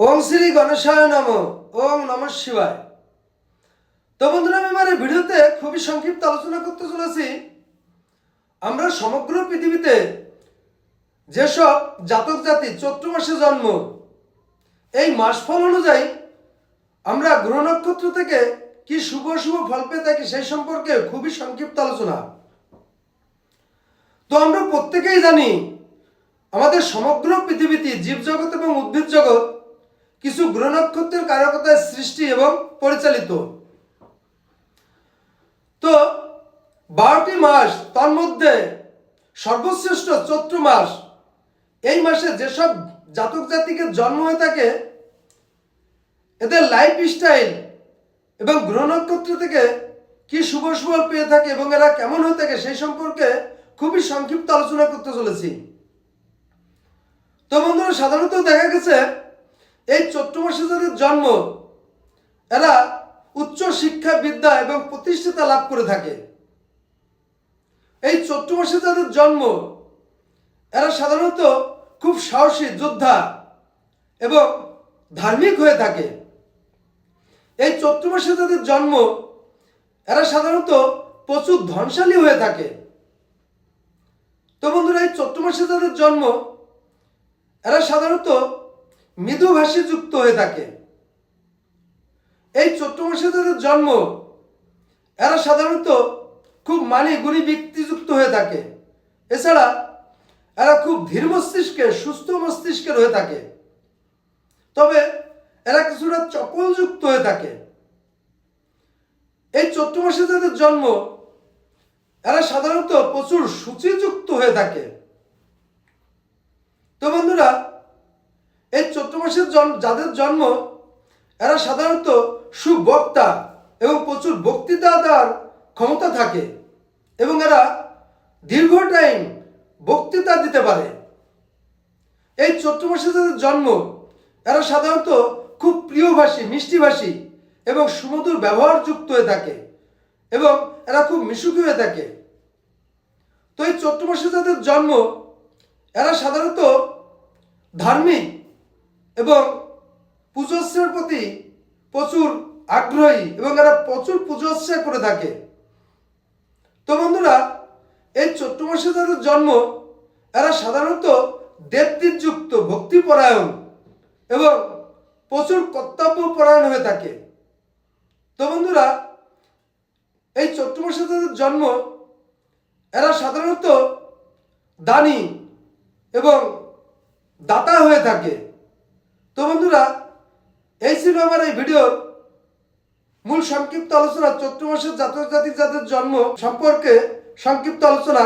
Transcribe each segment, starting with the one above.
ওম শ্রী গণেশায় নম, ওম নম শিবায়। তো বন্ধুরা, আমি আমার এই ভিডিওতে খুবই সংক্ষিপ্ত আলোচনা করতে চলেছি। আমরা সমগ্র পৃথিবীতে যেসব জাতক জাতি চৈত্র মাসে জন্ম, এই মাসফল অনুযায়ী আমরা গ্রহ নক্ষত্র থেকে কি শুভ শুভ ফল পেয়ে থাকি সেই সম্পর্কে খুবই সংক্ষিপ্ত আলোচনা। তো আমরা প্রত্যেকেই জানি, আমাদের সমগ্র পৃথিবীতে জীবজগৎ এবং উদ্ভিদ জগৎ কিছু গ্রহ নক্ষত্রের কারকতায় সৃষ্টি এবং পরিচালিত। তো, বারোটি মাস, তার মধ্যে সর্বশ্রেষ্ঠ চৈত্র মাস, এই মাসে যেসব জাতক জাতিকে জন্ম হয়ে থাকে, এদের লাইফ স্টাইল এবং গ্রহ নক্ষত্র থেকে কি শুভ শুভ পেয়ে থাকে এবং এরা কেমন হয়ে থাকে সেই সম্পর্কে খুবই সংক্ষিপ্ত আলোচনা করতে চলেছি। তো বন্ধুরা, সাধারণত দেখা গেছে এই চৈত্র মাসে যাদের জন্ম, এরা উচ্চ শিক্ষা, বিদ্যা এবং প্রতিষ্ঠিতা লাভ করে থাকে। এই চৈত্র মাসে যাদের জন্ম, এরা সাধারণত খুব সাহসী, যোদ্ধা এবং ধার্মিক হয়ে থাকে। এই চৈত্র মাসে যাদের জন্ম, এরা সাধারণত প্রচুর ধনশালী হয়ে থাকে। তো বন্ধুরা, এই চৈত্র মাসে যাদের জন্ম, এরা সাধারণত মৃদুভাষী যুক্ত হয়ে থাকে। এই চৈত্র মাসে যাদের জন্ম, এরা সাধারণত খুব মানি গুণী ব্যক্তিযুক্ত হয়ে থাকে। এছাড়া এরা খুব ধীর মস্তিষ্কের সুস্থ মস্তিষ্কের হয়ে থাকে। তবে এরা কিছুটা চপলযুক্ত হয়ে থাকে। এই চৈত্র মাসে যাদের জন্ম, এরা সাধারণত প্রচুর সূচিযুক্ত হয়ে থাকে। তো বন্ধুরা এই চৈত্র মাসের যাদের জন্ম, এরা সাধারণত সুবক্তা এবং প্রচুর বক্তৃতা দেওয়ার ক্ষমতা থাকে এবং এরা দীর্ঘ টাইম বক্তৃতা দিতে পারে। এই চৈত্র মাসে যাদের জন্ম, এরা সাধারণত খুব প্রিয়ভাষী মিষ্টিভাষী এবং সুমধুর ব্যবহার যুক্ত হয়ে থাকে এবং এরা খুব মিশুকি হয়ে থাকে। তো এই চৈত্র মাসে যাদের জন্ম, এরা সাধারণত ধার্মিক এবং পূজস্রের প্রতি প্রচুর আগ্রহী এবং এরা প্রচুর পূজস্রে করে থাকে। তো বন্ধুরা, এই চৈত্র মাসে যাদের জন্ম, এরা সাধারণত দেবদীপযুক্ত ভক্তিপরায়ণ এবং প্রচুর কর্তব্য পরায়ণ হয়ে থাকে। তো বন্ধুরা, এই চৈত্র মাসে যাদের জন্ম, এরা সাধারণত দানি এবং দাতা হয়ে থাকে। বন্ধুরা, এই ছিল আমার এই ভিডিওর মূল সংক্ষিপ্ত আলোচনা চৈত্র মাসের জাতক জাতির জন্ম সম্পর্কে সংক্ষিপ্ত আলোচনা।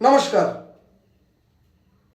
নমস্কার।